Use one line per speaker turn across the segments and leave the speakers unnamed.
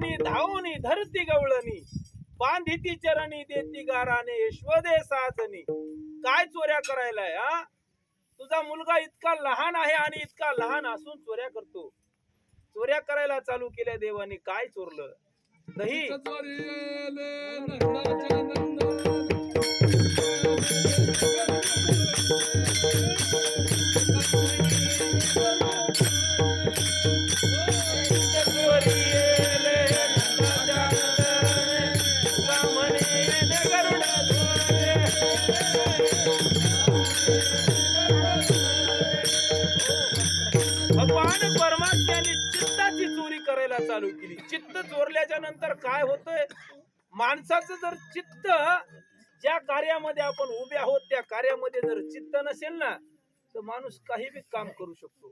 धावनी धावनी धरती गवळणी. बांधिती चरणी देती गाराने यशवदे साजनी. काय चोऱ्या करायलाय हा? तुझा मुलगा इतका लहान आहे आणि इतका लहान असून चोऱ्या करतो. चोऱ्या करायला चालू केल्या देवाने काय चोरलं? दही. you. चित्त चोरल्याच्या नंतर काय होतंय? माणसाचं जर चित्त ज्या कार्यामध्ये आपण उभे आहोत त्या कार्यामध्ये जर चित्त नसेल ना तर माणूस काही बी काम करू शकतो.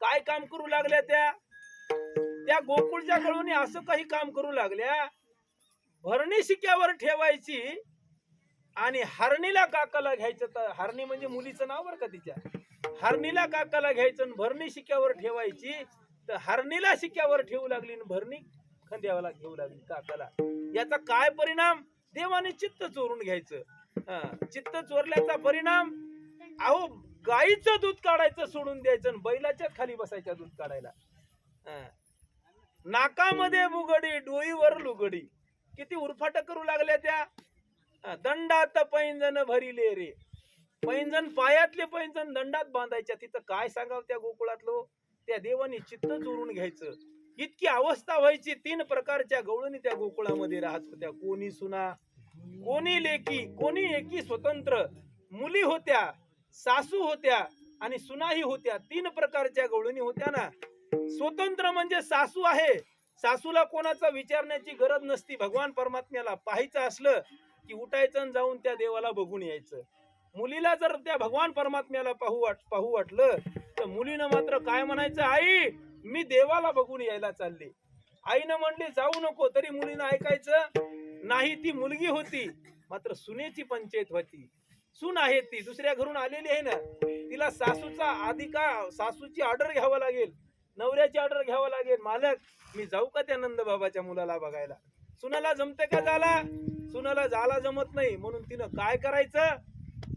काय काम करू लागल्या त्या? त्या गोकुळच्या कळून असं काही काम करू लागल्या भरणी शिक्यावर ठेवायची आणि हरणीला काकाला घ्यायचं तर हरणी म्हणजे मुलीचं नाव बरं का तिच्या? हरणीला काकाला घ्यायचं भरणी शिक्यावर ठेवायची तर हरणीला शिक्यावर ठेवू लागली आणि भरणी खंद्यावाला घेऊ लागली काकाला. याचा काय परिणाम? देवाने चित्त चोरून घ्यायचं. चित्त चोरल्याचा परिणाम? अहो गाईचं दूध काढायचं सोडून द्यायचं आणि बैलाच्या खाली बसायच्या दूध काढायला. नाकामध्ये बुगडी डोईवर लुगडी. किती उरफाट करू लागल्या त्या? दंडात पैंजन भरिले रे. पैंजण पायातले पैंजण दंडात बांधायच्या. तिथं काय सांगाव त्या गोकुळातलो? त्या देवाने चित्त चोरून घ्यायचं. इतकी अवस्था व्हायची तीन प्रकारच्या गवळणी त्या गोकुळामध्ये राहत होत्या. कोणी सुना कोणी लेकी कोणी एकी स्वतंत्र. मुली होत्या सासू होत्या आणि सुनाही होत्या. तीन प्रकारच्या गवळणी होत्या ना. स्वतंत्र म्हणजे सासू आहे. सासूला कोणाचा विचारण्याची गरज नसती. भगवान परमात्म्याला पाहायचं असलं की उठायचं आणि जाऊन त्या देवाला बघून यायचं. मुलीला जर त्या भगवान परमात्म्याला पाहू वाट पाहू वाटलं मुलीनं मात्र काय म्हणायचं आई मी देवाला बघून यायला चालले. आईनं म्हणली जाऊ नको तरी मुलीनं ऐकायचं. नाही ती मुलगी होती मात्र सुनेची पंचायत होती. सून आहे ती दुसऱ्या घरून आलेली आहे ना. तिला सासूचा अधिकार सासूची ऑर्डर घ्यावं लागेल. नवऱ्याची ऑर्डर घ्यावं लागेल. मालक मी जाऊ का त्या नंद बाबाच्या मुलाला बघायला? सुनाला जमते का झाला सुनाला झाला जमत नाही. म्हणून तिनं काय करायचं?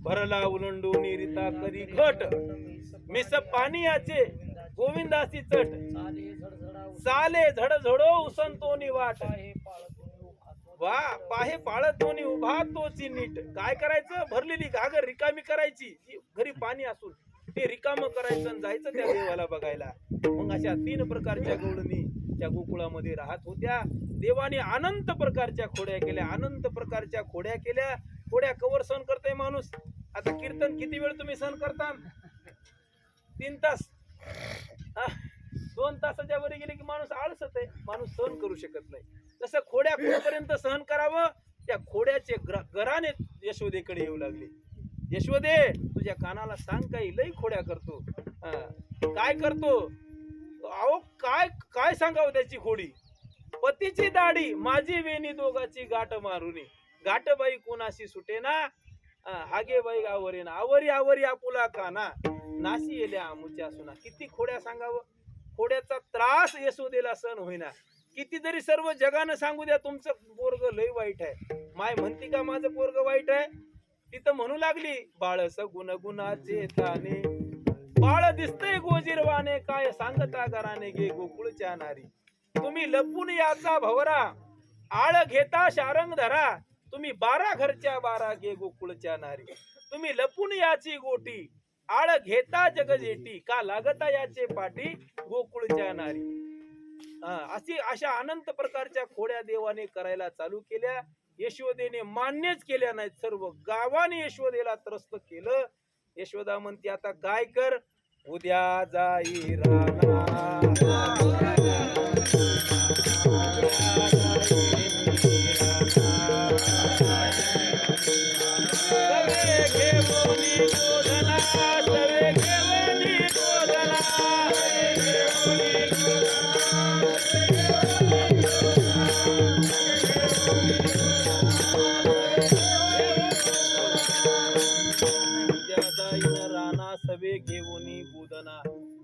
भरला उलंडून रिता करी घट? मिस पाणी याचे गोविंदासी चट. साले झड झडो उसंतोनी वाट. वा पाहे पाळतोनी उभा तोची नीट. काय करायचं? भरलेली घागर रिकामी करायची. घरी पाणी असून. ते रिकाम करायचं आणि जायचं त्या देवाला बघायला. मग अशा तीन प्रकारच्या गवळणी त्या गोकुळामध्ये राहत होत्या. देवाने अनंत प्रकारच्या खोड्या केल्या. अनंत प्रकारच्या खोड्या केल्या. खोड्या कवर सहन करताय माणूस. आता कीर्तन किती वेळ तुम्ही सहन करता तीन तास. हा, दोन तासाच्या वर गेले की माणूस आळसत आहे. माणूस सहन करू शकत नाही. तसं खोड्या खोड्यापर्यंत सहन करावं? त्या खोड्याचे घराने गराने यशोदेकडे येऊ लागले. यशोदे तुझ्या कानाला सांग काही. लई खोड्या करतो. काय करतो? अहो काय काय सांगावं त्याची खोडी? पतीची दाढी माझी वेणी दोघाची गाठ मारुनी गाठबाई कोणाशी सुटे ना हागे बाई आवरे ना आवरी आवरी आपुला काना नाशी येल्या आमुच्या सुना किती खोड्या सांगावं खोड्याचा त्रास येसुदेला सण होईना कितीतरी सर्व जगानं सांगू द्या तुमचं पोरग लय वाईट आहे माय म्हणती का माझं पोरग वाईट आहे तिथं म्हणू लागली बाळस गुण गुणाचे ताने बाळ दिसतंय गोजीरवाने काय सांगता घराने गे गोकुळच्या नारी तुम्ही लपून याचा भवरा आळ घेता शारंग धरा तुम्ही बारा घरच्या बारा गे गोकुळच्या नारी. तुम्ही लपून याची गोटी. आळ घेता जगजेटी का लागता याचे पाठी गोकुळच्या नारी. हा, अशी अशा अनंत प्रकारच्या खोड्या देवाने करायला चालू केल्या. यशोदेने मान्यच केल्या नाहीत. सर्व गावाने यशोदेला त्रस्त केलं. यशोदा म्हणते आता काय कर? उद्या जाई राणा. सवे घेऊनी बोधना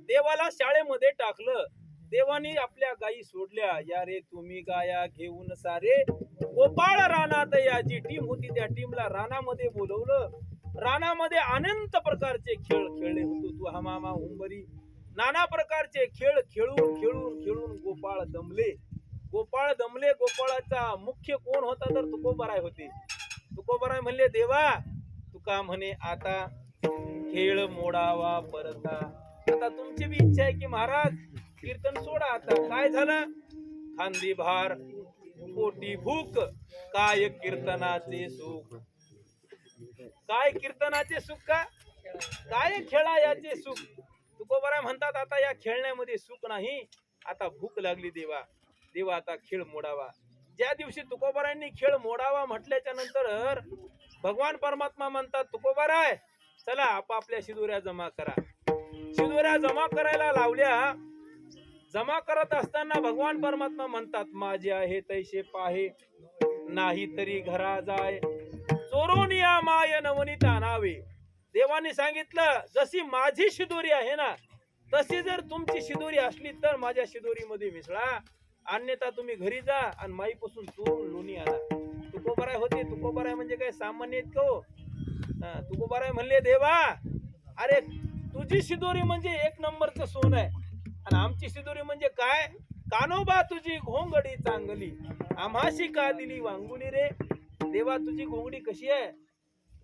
देवाला शाळेमध्ये टाकलं. देवानी आपल्या गायी सोडल्या. या रे तुम्ही गाया घेऊन सारे. गोपाळ रानात याची टीम होती. त्या टीमला रानामध्ये बोलवलं. रानामध्ये अनंत प्रकारचे खेळ खेळले होतो. तू हा मामा हुंबरी नाना प्रकारचे खेळ खेळून खेळून खेळून गोपाळ दमले. गोपाळ दमले. गोपाळाचा मुख्य कोण होता तर तुकोबराय होते. तुकोबराय म्हणले देवा तुका म्हणे आता खेळ मोडावा परता. आता तुमची बी इच्छा आहे की महाराज कीर्तन सोडा आता. काय झालं? खांदी भार पोटी भूक काय कीर्तनाचे सुख? काय कीर्तनाचे सुख का? काय खेळा याचे सुख? तुकोबराय म्हणतात आता या खेळण्यामध्ये सुख नाही. आता भूक लागली देवा. देवा आता खेळ मोडावा. ज्या दिवशी तुकोबरांनी खेळ मोडावा म्हटल्याच्या नंतर भगवान परमात्मा म्हणतात तुकोबराय चला आपापल्या शिदोऱ्या जमा करा. शिदोऱ्या जमा करायला लावल्या जमा करत असताना भगवान परमात्मा म्हणतात माझे आहे तैसे पाहे नाही तरी घरा जाय. चोरून या माय नवनीत आणावे. देवाने सांगितलं जशी माझी शिदोरी आहे ना तशी जर तुमची शिदोरी असली तर माझ्या शिदोरीमध्ये मिसळा. अन्यथा तुम्ही घरी जा आणि माईपासून चोरून लोणी आणा. तुकोबराय होते. तुकोबराय म्हणजे काय? सामान्य इतकं हो. तुकोबाराय म्हणले देवा. अरे तुझी शिदोरी म्हणजे एक नंबरचं सोन आहे. आणि आमची शिदोरी म्हणजे काय? कानोबा तुझी घोंगडी चांगली. आम्हाशी का दिली वांगुणी रे? देवा तुझी घोंगडी कशी आहे?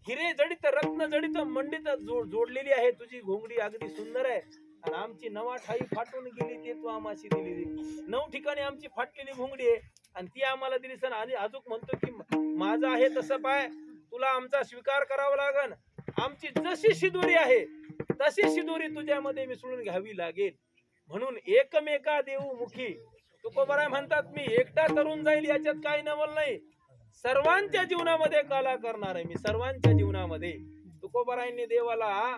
हिरे जडित रत्न जडित मंडित जोड जोडलेली आहे. तुझी घोंगडी अगदी सुंदर आहे. आणि आमची नवा ठाई फाटून गेली ते तू आम्हाशी दिलेली नऊ ठिकाणी आमची फाटलेली घोंगडी आहे. आणि ती आम्हाला दिली सण आणि अजून म्हणतो की माझं आहे तसं पाय. तुला आमचा स्वीकार करावा लागन. आमची जशी शिदोरी आहे तशी शिदोरी तुझ्यामध्ये मिसळून घ्यावी लागेल. म्हणून एकमेका देऊ मुखी. तुकोबराय म्हणतात मी एकटा तरुण जाईल याच्यात काही नवल नाही. सर्वांच्या जीवनामध्ये कला करणार आहे मी सर्वांच्या जीवनामध्ये. तुकोबरायांनी देवाला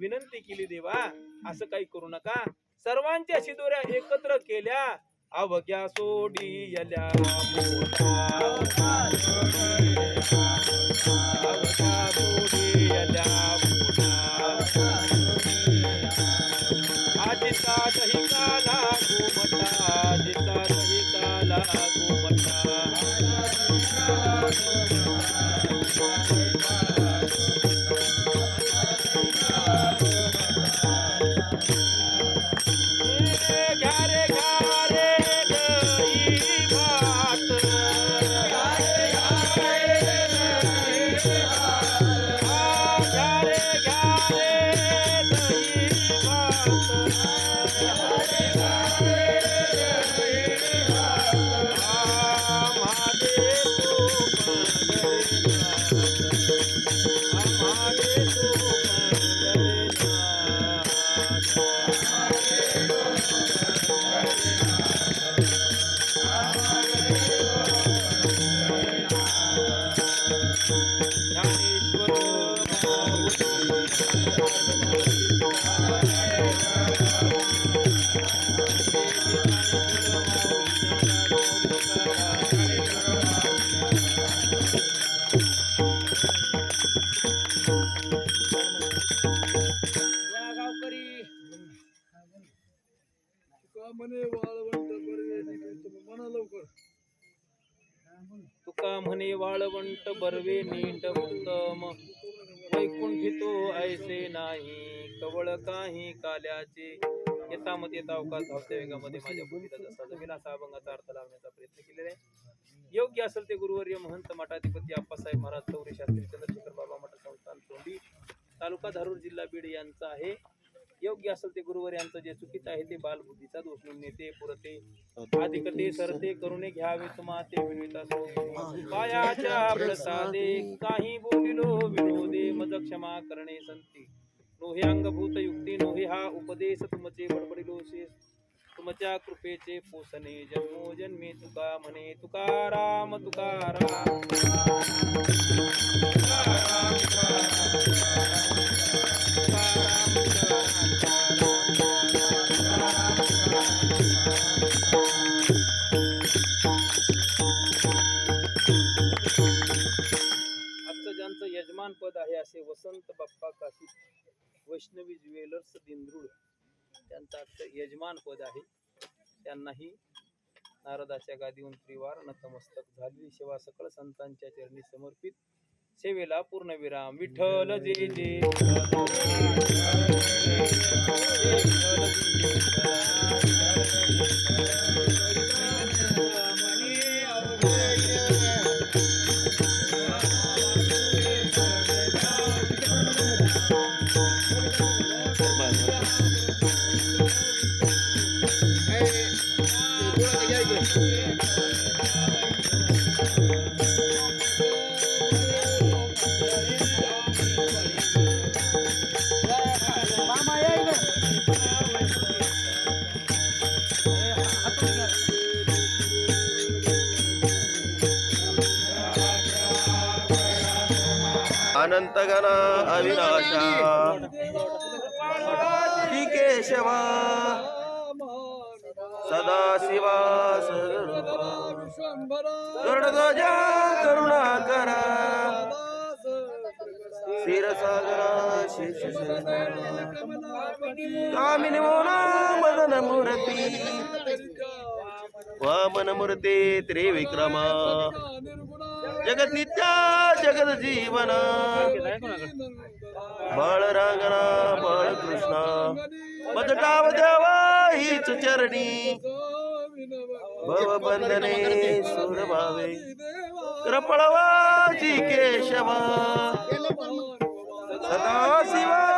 विनंती केली देवा असं काही करू नका. सर्वांच्या शिदोऱ्या एकत्र केल्या अवघ्या सोडी यल्या मोठा. अवघ्या सोडी यल्या दही काला गोमटा दही काला गोमटा
म्हणे वाळवंट बरवे निघे म्हणा लवकर.
तुका म्हणे वाळवंट बरवे नीट उत्तम. वैकुंठितो ऐसे नाही कवळ काही काल्याचे. येतामध्ये येता अवकाश धावत्या वेगामध्ये माझ्या भूमीचा जसा जमेल असा अभंगाचा अर्थ लावण्याचा प्रयत्न केलेला आहे. योग्य असेल ते गुरुवर्य महंत मठाधिपती आप्पासाहेब महाराज चौरे शास्त्री चंद्रशेखर बाबा मठ संस्थान सोंडी तालुका धारूर जिल्हा बीड यांचा आहे. योग्य असेल ते गुरुवर यांचं जे चुकीचं आहे ते बालबुद्धीचा दोष म्हणून नेते पुरते. अधिकते सरते करुणे घ्यावे तुम्हा ते पायाच्या प्रसादे काही बोलिलो विनोदे मज क्षमा करणे संती. नोहे अंगभूत युक्ती नोहे हा उपदेश तुमचे बडबडिलो शेष. तुमच्या कृपेचे पोसणे जन्मो जन्मी तुका म्हणे तुकाराम तुकाराम. आजचं ज्यांचं यजमान पद आहे असे वसंत बाप्पा काशी वैष्णवी ज्वेलर्स दिंद्रुळ त्यांचं आजचं यजमान पद आहे. त्यांनाही नारदाच्या गादीहून त्रिवार नतमस्तक झालेली सेवा सकळ संतांच्या चरणी समर्पित. सेवेला पूर्णविराम. विठ्ठल जे जे.
अनंतगण अविनाशा। ही केशवा। सदा शिवा गरुडध्वजा करुणाकर। क्षीरसागरा शेष कामिनी मोना मदन मूर्ती। वामन मूर्ते त्रिविक्रमा. जगत नित्या जगत जीवन. बाळरांगणा बाळ कृष्णा देवा हीच चरणी. भव सुरभावे. सुर भावे कृपळवाची केशवा. सदा शिवा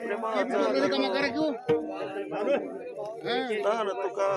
खंड प्रेमाचा दान तुका